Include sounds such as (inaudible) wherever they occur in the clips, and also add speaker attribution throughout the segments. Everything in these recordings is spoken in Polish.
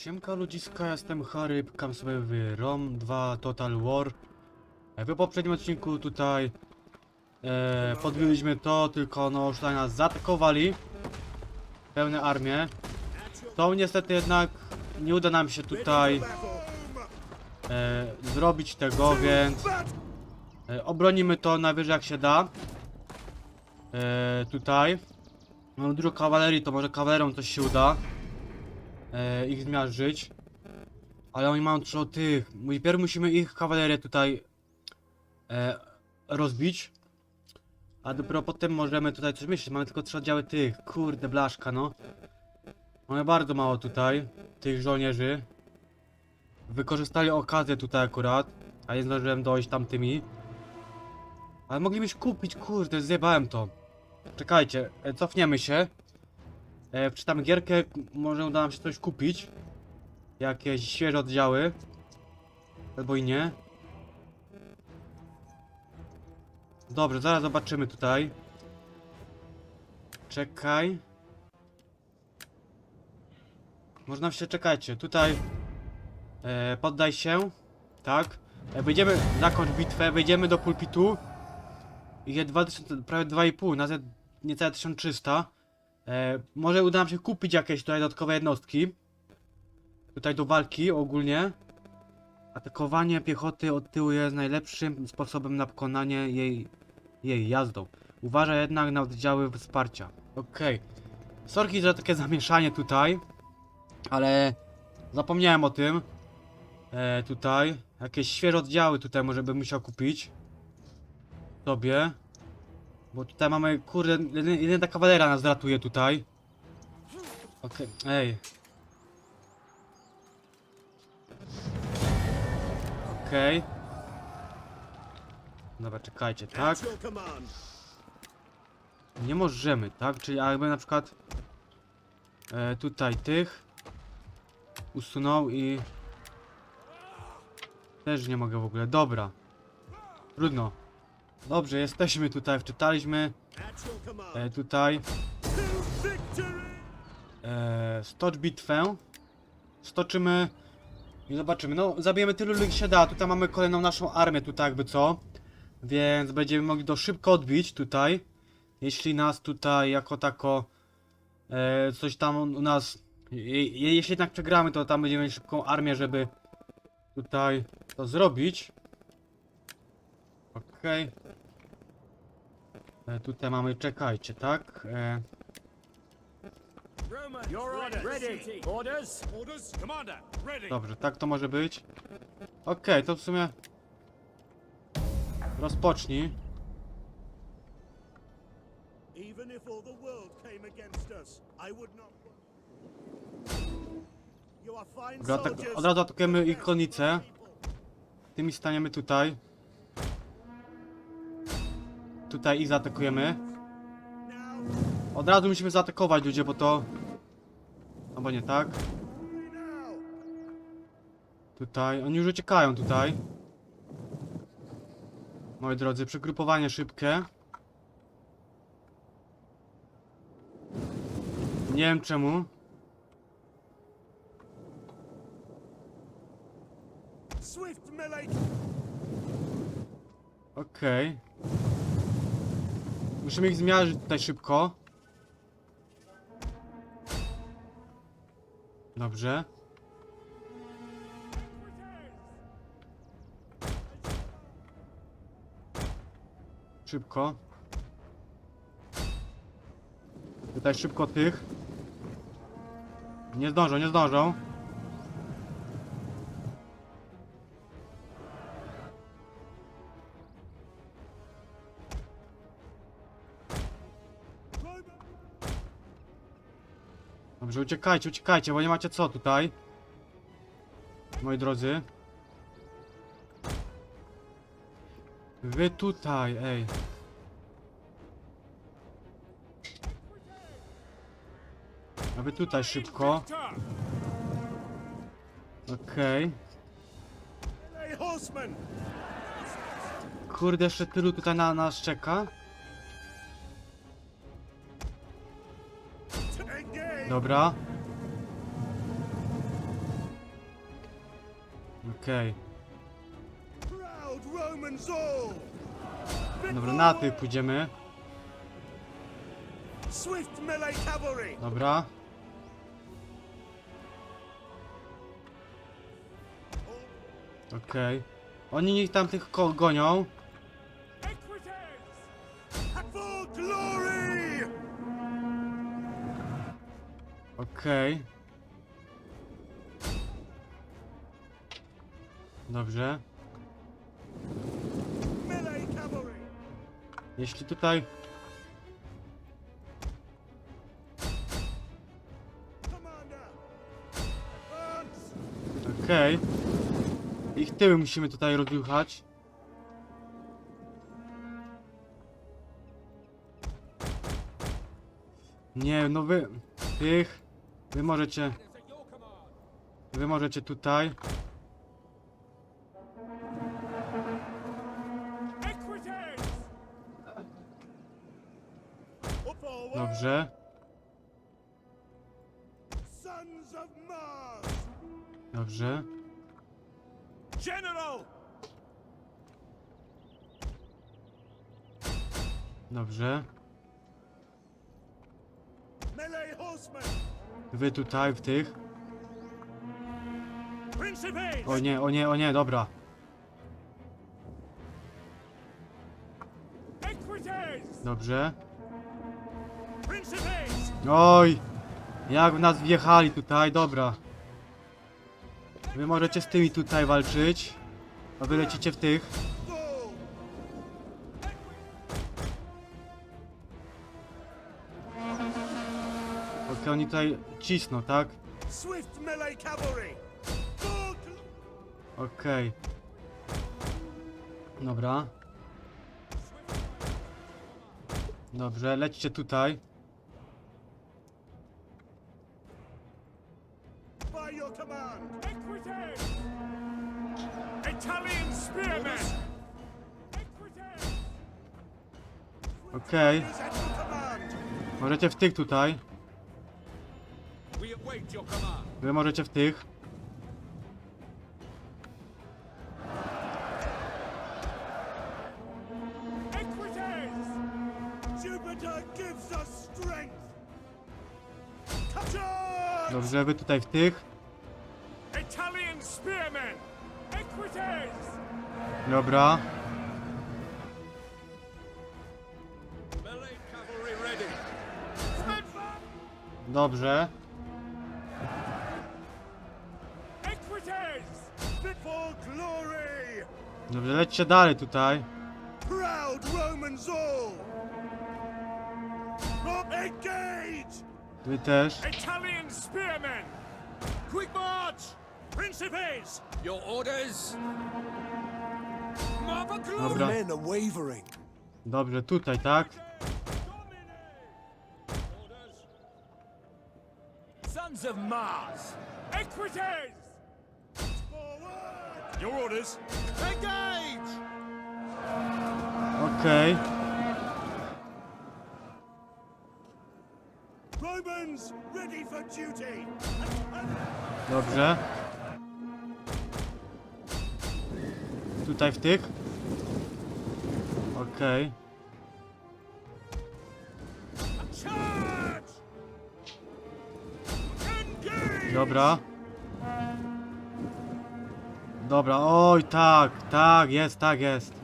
Speaker 1: Siemka ludziska, jestem Harry, pykam sobie w ROM 2 Total War. E, W poprzednim odcinku tutaj e, podbiliśmy to, tylko no tutaj nas zaatakowali. Pełne armię. To niestety jednak nie uda nam się tutaj e, zrobić tego, więc e, obronimy to najwyżej jak się da. E, tutaj. Mam dużo kawalerii, to może kawalerą coś się uda e, ich zmiażdżyć. Ale oni mają dużo tych. Najpierw musimy ich kawalerię tutaj e, rozbić. A dopiero potem możemy tutaj coś myśleć. Mamy tylko trzy oddziały tych. Kurde, blaszka, no. Mamy bardzo mało tutaj tych żołnierzy. Wykorzystali okazję tutaj akurat. A nie zdążyłem dojść tamtymi. Ale moglibyśmy kupić, kurde, zjebałem to. Czekajcie, e, cofniemy się. E, wczytam gierkę, może uda nam się coś kupić. Jakieś świeże oddziały. Albo i nie. Dobrze, zaraz zobaczymy tutaj. Czekaj. Można się, czekajcie, tutaj e, poddaj się, tak. E, wyjdziemy, zakończ bitwę, wejdziemy do pulpitu. I jest 2000, prawie 2,5, nawet niecałe 1300. E, może uda nam się kupić jakieś tutaj dodatkowe jednostki. Tutaj do walki ogólnie. Atakowanie piechoty od tyłu jest najlepszym sposobem na pokonanie jej, jej jazdą. Uważaj jednak na oddziały wsparcia. Okej. Sorki za takie zamieszanie tutaj. Ale zapomniałem o tym. E, tutaj. Jakieś świeże oddziały tutaj może bym musiał kupić. Sobie. Bo tutaj mamy, kurde, jeden- jeden ta kawalera nas ratuje tutaj. Okej, ej. Okej. Dobra, czekajcie, tak? Nie możemy, tak? Czyli jakby na przykład e, tutaj tych usunął i też nie mogę w ogóle. Dobra. Trudno. Dobrze, jesteśmy tutaj, wczytaliśmy e, tutaj e, stocz bitwę. Stoczymy i zobaczymy. No, zabijemy tylu ludzi się da. Tutaj mamy kolejną naszą armię, tutaj jakby co. Więc będziemy mogli to szybko odbić tutaj. Jeśli nas tutaj jako tako e, coś tam u nas. Je, je, jeśli jednak przegramy, to tam będziemy mieć szybką armię, żeby tutaj to zrobić. Okej. E, tutaj mamy, czekajcie, tak? E,
Speaker 2: You're on it. Ready. Orders?
Speaker 3: Orders? Commander, ready.
Speaker 1: Dobrze, tak to może być. Okej, to w sumie. Rozpocznij.
Speaker 3: Even if all the world came against us, I would not. You are fine
Speaker 1: Dobra, tak,
Speaker 3: soldiers.
Speaker 1: od razu atakujemy ich konnicę. Tymi staniemy tutaj. Tutaj ich zaatakujemy. Od razu musimy zaatakować ludzie, bo to. Albo nie tak. Tutaj. Oni już uciekają tutaj. Moi drodzy, przegrupowanie szybkie. Nie wiem czemu.
Speaker 3: Swift melee.
Speaker 1: Musimy ich zmierzyć tutaj szybko. Dobrze. Szybko. Tutaj szybko tych. Nie zdążą, nie zdążą. Dobrze, uciekajcie, uciekajcie, bo nie macie co tutaj. Moi drodzy. Wy tutaj, ej. A wy tutaj szybko. Okej.
Speaker 3: Horsemen.
Speaker 1: Kurde, jeszcze tylu tutaj na nas czeka. Dobra. Okej. Dobra, na tych pójdziemy. Dobra. Okej. Oni niech tam tych ko gonią. Okej. Dobrze.
Speaker 3: Melee cavalry!
Speaker 1: Jeśli tutaj... Okej. Ich tyły musimy tutaj rozjuchać. Nie, no wy... Tych... Wy możecie... Wy możecie tutaj. Dobrze. Dobrze. Dobrze.
Speaker 3: Melee horsemen!
Speaker 1: Wy tutaj, w tych. O nie, o nie, o nie, dobra. Dobrze. Oj! Jak w nas wjechali tutaj, dobra. Wy możecie z tymi tutaj walczyć. A wy lecicie w tych. Okej, oni tutaj cisną, tak? Okej. Dobra. Dobrze, lećcie tutaj. Okej.
Speaker 3: Command!
Speaker 1: Możecie w tych tutaj. Wy możecie w tych. Dobrze, wy tutaj w tych. Dobra. Dobrze. Dobrze, lećcie dalej tutaj.
Speaker 3: Proud Romans all! Engage!
Speaker 1: Wy też.
Speaker 2: Italian spearmen! Quick march!
Speaker 3: Principes!
Speaker 2: Your orders!
Speaker 1: Dobra. Dobrze, tutaj, tak?
Speaker 2: Sons of Mars! Equites!
Speaker 3: Your orders.
Speaker 2: Engage!
Speaker 1: Okej.
Speaker 3: Romans ready for duty!
Speaker 1: Dobrze. Tutaj w tych. Okej.
Speaker 3: Charge! Engage!
Speaker 1: Dobra. Dobra, oj tak, tak, jest, tak jest.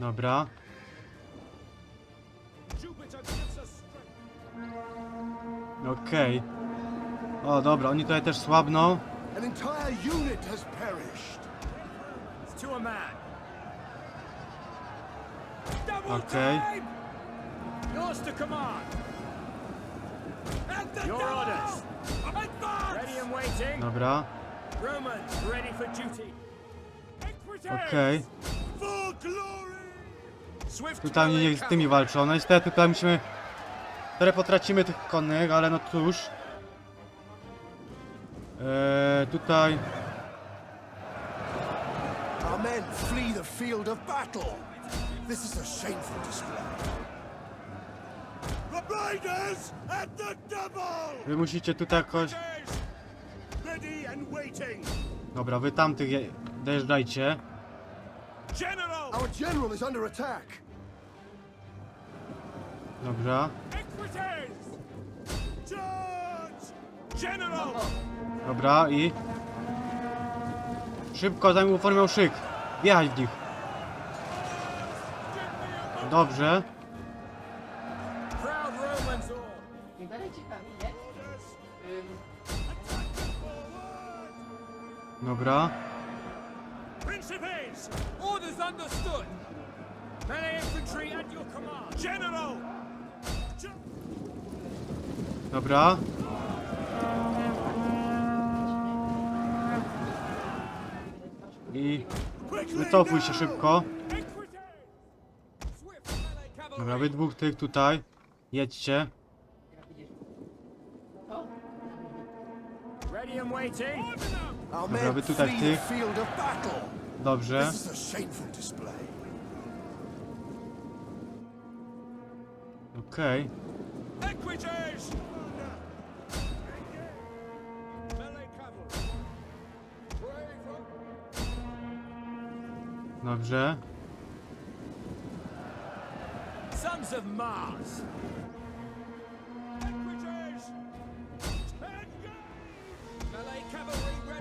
Speaker 1: Dobra. Okej. O, dobra, oni tutaj też słabną.
Speaker 3: An entire
Speaker 2: Yours to command! Your orders! Ready and waiting!
Speaker 1: Dobra.
Speaker 2: Romans ready for duty!
Speaker 1: Okej.
Speaker 3: For glory!
Speaker 2: Swift
Speaker 1: Tutaj niech z tymi walczą. No niestety tutaj musimy... Trochę potracimy tych konnych, ale no cóż. Eee, tutaj...
Speaker 3: Our men flee the field of battle. This is a shameful display.
Speaker 1: Wy musicie tutaj jakoś...
Speaker 3: Ready and waiting!
Speaker 1: Dobra, wy tamtych je... dojeżdżajcie.
Speaker 2: General!
Speaker 4: Our general is under attack.
Speaker 1: Dobra. Dobra i... Szybko, zanim uformią szyk. Wjechać w nich. Dobrze. Dobra.
Speaker 2: Principes! Orders understood! Melee infantry at your command! General!
Speaker 1: Dobra. I wycofuj się szybko. Dobra, wy dwóch tych tutaj. Jedźcie.
Speaker 2: Ready and waiting!
Speaker 1: Dobra, wy tutaj tych. Dobrze. Okej. Dobrze.
Speaker 2: Sons of Mars!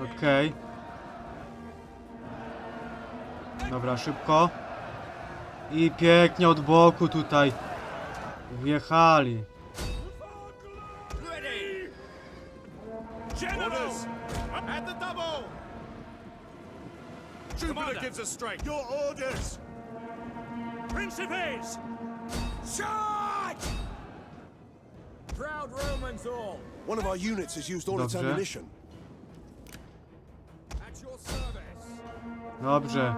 Speaker 1: Okej. Dobra, szybko. I pięknie od boku tutaj. Wjechali.
Speaker 2: Jupiter gives us strength!
Speaker 3: Your orders!
Speaker 2: Principes! Charge! Proud Romans all!
Speaker 4: One of our units has used all its
Speaker 1: Dobrze.
Speaker 4: ammunition.
Speaker 1: Dobrze.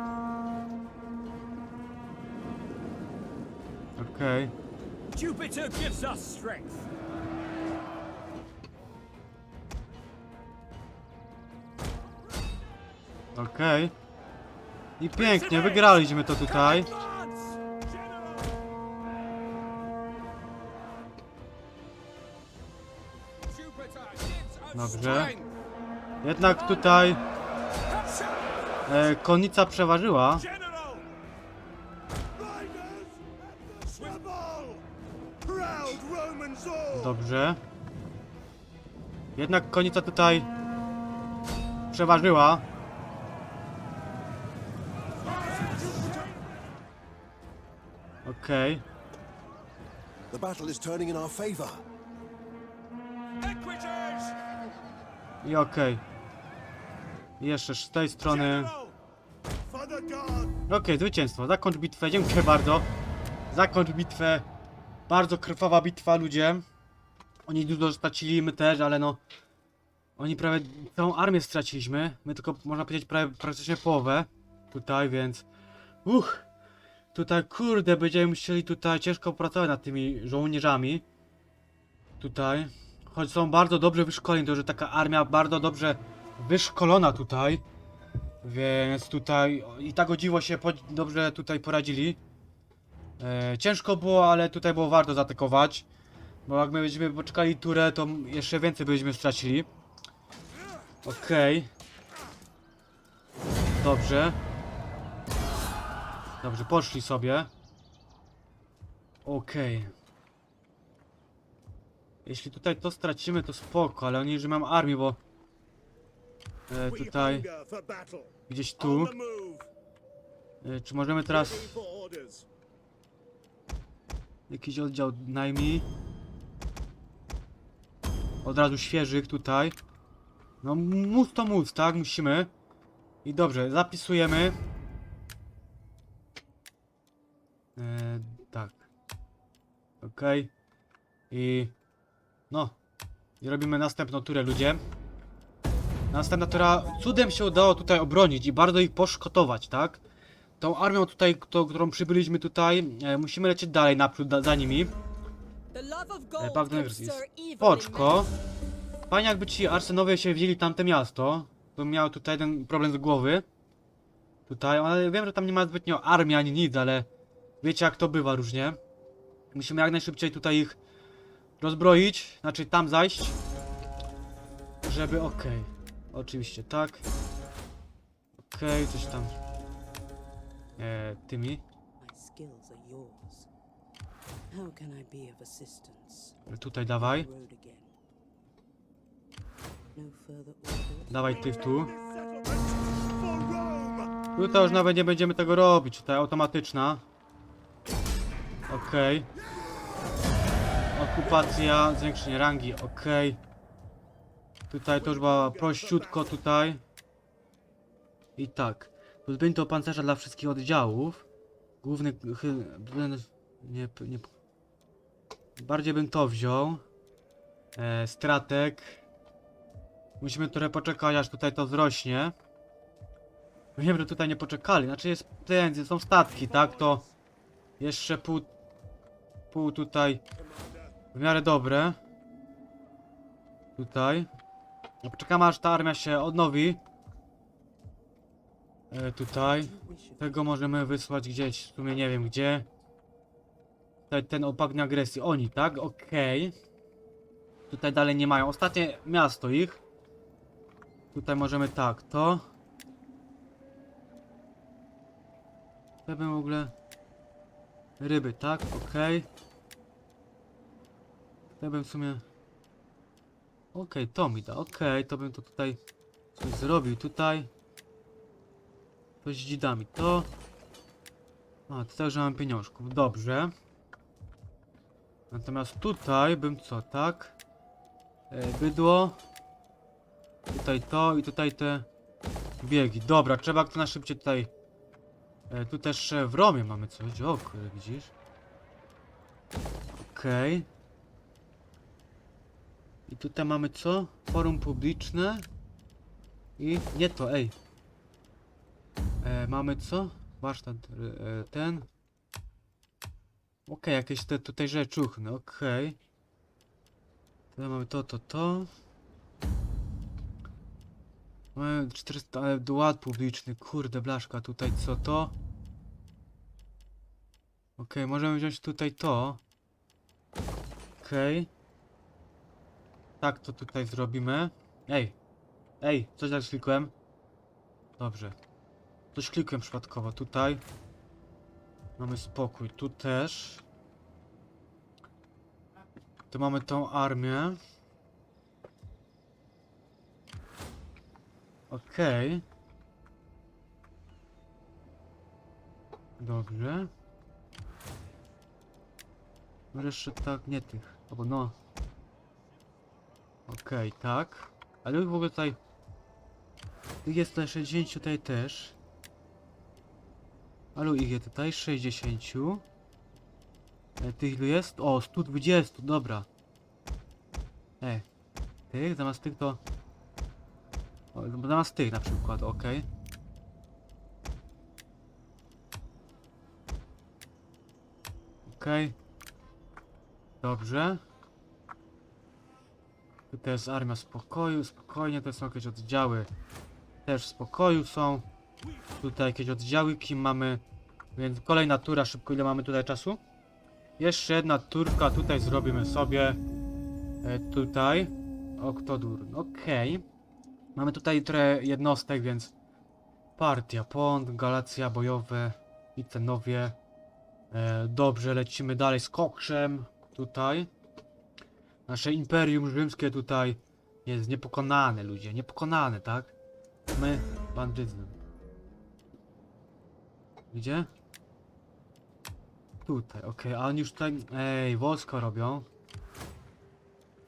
Speaker 1: Okej.
Speaker 2: Jupiter gives us strength!
Speaker 1: Okej. I pięknie, wygraliśmy to tutaj. Dobrze. Jednak tutaj
Speaker 3: Proud Romans all!
Speaker 1: Dobrze. Jednak konica tutaj przeważyła. Okej.
Speaker 4: The battle is turning in our favor.
Speaker 2: Equites!
Speaker 1: I okej. Jeszcze z tej strony. Okej, zwycięstwo. Zakończ bitwę. Dziękuję bardzo. Zakończ bitwę. Bardzo krwawa bitwa, ludzie. Oni dużo stracili, my też, ale no. Oni prawie całą armię straciliśmy. My tylko, można powiedzieć, prawie praktycznie połowę. Tutaj, więc. Uch. Tutaj, kurde, będziemy musieli tutaj ciężko pracować nad tymi żołnierzami. Tutaj. Choć są bardzo dobrze wyszkoleni, to że taka armia bardzo dobrze wyszkolona tutaj. Więc tutaj i tak o dziwo się dobrze tutaj poradzili. E, ciężko było, ale tutaj było warto zaatakować. Bo jak my byśmy poczekali turę, to jeszcze więcej byśmy stracili. Okej. Dobrze. Dobrze, poszli sobie. Okej. Jeśli tutaj to stracimy, to spoko, ale oni już armię, bo... E, tutaj, gdzieś tu. E, czy możemy teraz... Jakiś oddział najmniej. Od razu świeżych tutaj. No móc to móc, tak? Musimy. I dobrze, zapisujemy. E, tak. Okej. I... No. I robimy następną turę, ludzie. Następna tura cudem się udało tutaj obronić i bardzo ich poszkotować, tak? Tą armią tutaj, kto, którą przybyliśmy tutaj, e, musimy lecieć dalej naprzód da, za nimi. E,
Speaker 5: can
Speaker 1: jest.
Speaker 5: stir evil in
Speaker 1: Poczko.
Speaker 5: men.
Speaker 1: Fajnie jakby ci Arsenowie się wzięli tamte miasto. Bym miał tutaj ten problem z głowy. Tutaj, ale wiem, że tam nie ma zbytnio armii ani nic, ale wiecie jak to bywa różnie. Musimy jak najszybciej tutaj ich rozbroić, znaczy tam zajść, żeby, okej, oczywiście, tak, okej, coś tam, e, tymi,
Speaker 6: assistance?
Speaker 1: tutaj dawaj.
Speaker 6: No
Speaker 1: dawaj ty tu, tutaj już nawet nie będziemy tego robić, tutaj automatyczna, okej, okupacja, zwiększenie rangi, okej, tutaj to już była prościutko tutaj, i tak, pozbyto pancerza dla wszystkich oddziałów, główny, nie, nie, bardziej bym to wziął, e, stratek, musimy trochę poczekać aż tutaj to wzrośnie, Wiem, że tutaj nie poczekali, znaczy jest ten, są statki, tak, to jeszcze pół, pół tutaj w miarę dobre. Tutaj. Poczekamy aż ta armia się odnowi. E, tutaj. Tego możemy wysłać gdzieś, w sumie nie wiem gdzie. Tutaj ten opagnie agresji, oni, tak? Okej. Tutaj dalej nie mają. Ostatnie miasto ich. Tutaj możemy tak, to. To bym w ogóle... Ryby, tak? Okej. To bym w sumie... Okej, to mi da, okej, to bym to tutaj coś zrobił, tutaj. To z dzidami, to... A, to także mam pieniążków, dobrze. Natomiast tutaj bym co, tak? E, bydło. Tutaj to i tutaj te biegi. Dobra, trzeba to na szybciej tutaj E, tu też e, w Romie mamy coś. O, widzisz? Okej. I tutaj mamy co? Forum publiczne. I nie to, ej. E, mamy co? Warsztat e, ten. Okej, jakieś te tutaj rzeczuchny, okej. Tutaj mamy to, to, to. Mamy 400, ale ład publiczny, kurde blaszka, tutaj co to? Okej, możemy wziąć tutaj to. Okej. Tak to tutaj zrobimy. Ej, ej, coś tak klikłem. Dobrze. Coś klikłem przypadkowo, tutaj. Mamy spokój, tu też. Tu mamy tą armię. Okej. Dobrze. No jeszcze tak, nie tych. Albo no. Okej, tak. Ale w ogóle tutaj... Tych jest tutaj 60 tutaj też. Ale ich jest tutaj 60. E, tych ilu jest? O, 120, dobra. E, tych zamiast tych to... O, zamiast tych na przykład, ok. Okej. Dobrze. Tutaj jest armia spokoju, spokojnie, to są jakieś oddziały. Też w spokoju są. Tutaj jakieś oddziały, kim mamy. Więc kolejna tura, szybko, ile mamy tutaj czasu? Jeszcze jedna turka, tutaj zrobimy sobie. E, tutaj. Oktodur, okej. Mamy tutaj trochę jednostek, więc partia, pont, galacja bojowe i. E, dobrze, lecimy dalej z kokszem. Tutaj. Nasze imperium rzymskie tutaj jest niepokonane, ludzie. Niepokonane, tak? My bandyzm. Gdzie? Tutaj, okej, a oni już tutaj. Ej, wojsko robią.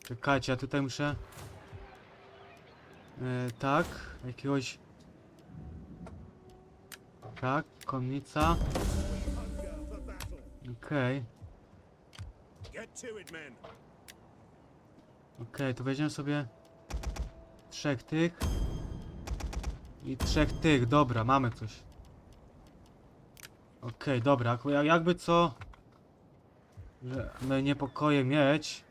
Speaker 1: Czekajcie, ja tutaj muszę. E, tak, jakiegoś. Tak, konnica.
Speaker 3: For battle.
Speaker 1: Okej,
Speaker 3: Get to
Speaker 1: weźmiemy sobie trzech tych i trzech tych, dobra, mamy coś. Okej, dobra, jak- jak- jakby co, że niepokoje mieć.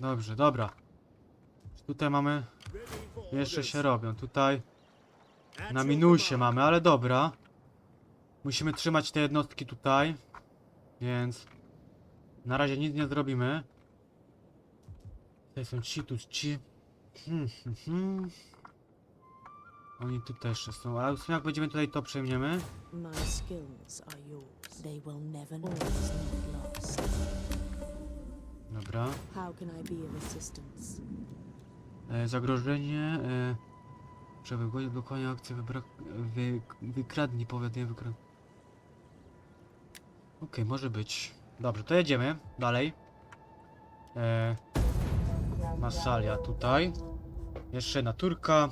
Speaker 1: Dobrze, dobra. Tutaj mamy, jeszcze się robią, tutaj na minusie mamy, ale dobra. Musimy trzymać te jednostki tutaj, więc Na razie nic nie zrobimy. Tutaj są ci, tu ci. Hmm, hmm, hmm. Oni tu też są, ale w sumie jak będziemy tutaj to przejmiemy. Dobra. E, zagrożenie. E, Przewygodzi blokowania akcji wybrak... Wy, wykradnij powiedzenie wykrad... Okej, może być. Dobrze, to jedziemy dalej. E, Masalia tutaj. Jeszcze jedna turka.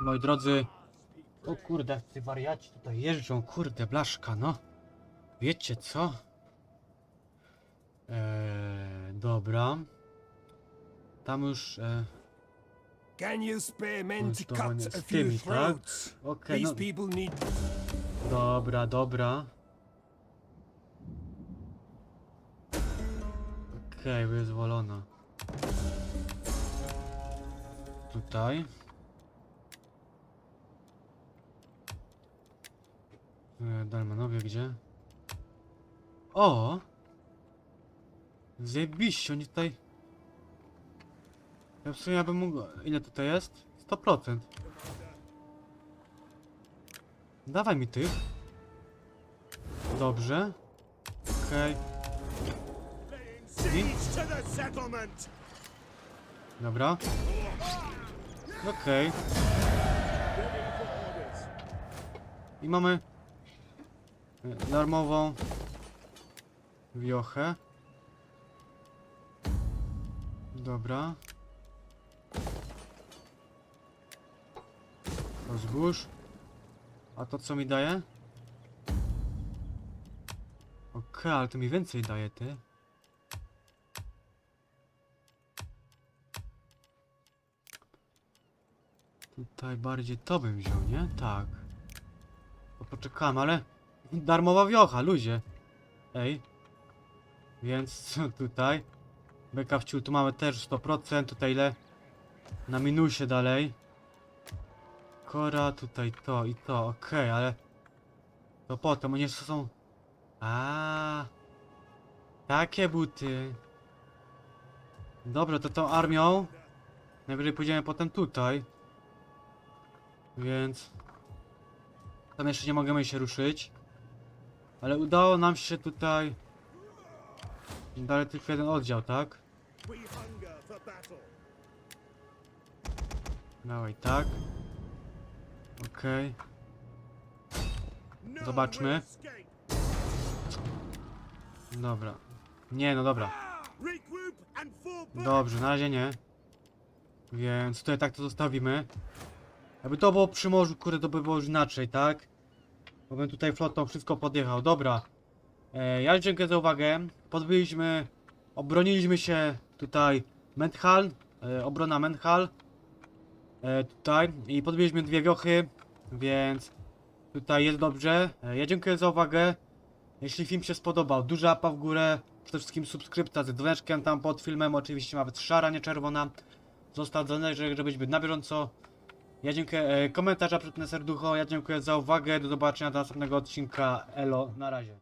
Speaker 1: Moi drodzy. O kurde, ty wariaci tutaj jeżdżą, kurde, blaszka, no. Wiecie co? E, dobra. Tam już... E,
Speaker 3: Can you spare men to cut a
Speaker 1: z
Speaker 3: few
Speaker 1: tymi, tak?
Speaker 3: throats?
Speaker 1: Okej,
Speaker 3: These
Speaker 1: no,
Speaker 3: people need
Speaker 1: dobra, dobra. Okej, wyzwolona. Tutaj. E, Dalmanowie gdzie? O! Zjebiście, oni tutaj... Ja w sumie ja bym mógł... Ile tutaj jest? 100%. Dawaj mi tych. Dobrze. Okej,
Speaker 3: settlement.
Speaker 1: Dobra. Okej. I mamy darmową wiochę. Dobra. Rozgórz. A to co mi daje? Okej, ale to mi więcej daje, ty. Tutaj bardziej to bym wziął, nie? Tak. To poczekamy, ale... Darmowa wiocha, luzie. Ej. Więc (laughs) co tutaj? Beka tu mamy też 100%, tutaj ile? Na minusie dalej. Kora, tutaj to i to, okej, ale... To potem, oni są... A, Takie buty. Dobrze, to tą armią... Najwyżej pójdziemy potem tutaj. Więc... Tam jeszcze nie możemy się ruszyć. Ale udało nam się tutaj... Dalej tylko jeden oddział, tak? Dawaj, tak. Okej.
Speaker 3: None
Speaker 1: Zobaczmy. Dobra. Nie, no dobra. Dobrze, na razie nie. Więc tutaj tak to zostawimy. Jakby to było przy morzu, kurde, to by było już inaczej, tak? Bo bym tutaj flotą wszystko podjechał. Dobra. E, ja dziękuję za uwagę. Podbyliśmy, obroniliśmy się tutaj Menthal, e, obrona Menthal. E, tutaj i podbiliśmy dwie wiochy, więc tutaj jest dobrze. E, ja dziękuję za uwagę. Jeśli film się spodobał, duża apa w górę. Przede wszystkim subskrypcja z dzwoneczkiem tam pod filmem. Oczywiście nawet szara, nie czerwona. Został dzwonek, żeby być na bieżąco. Ja dziękuję. E, komentarza przypnę serducho. Ja dziękuję za uwagę. Do zobaczenia do następnego odcinka. Elo, na razie.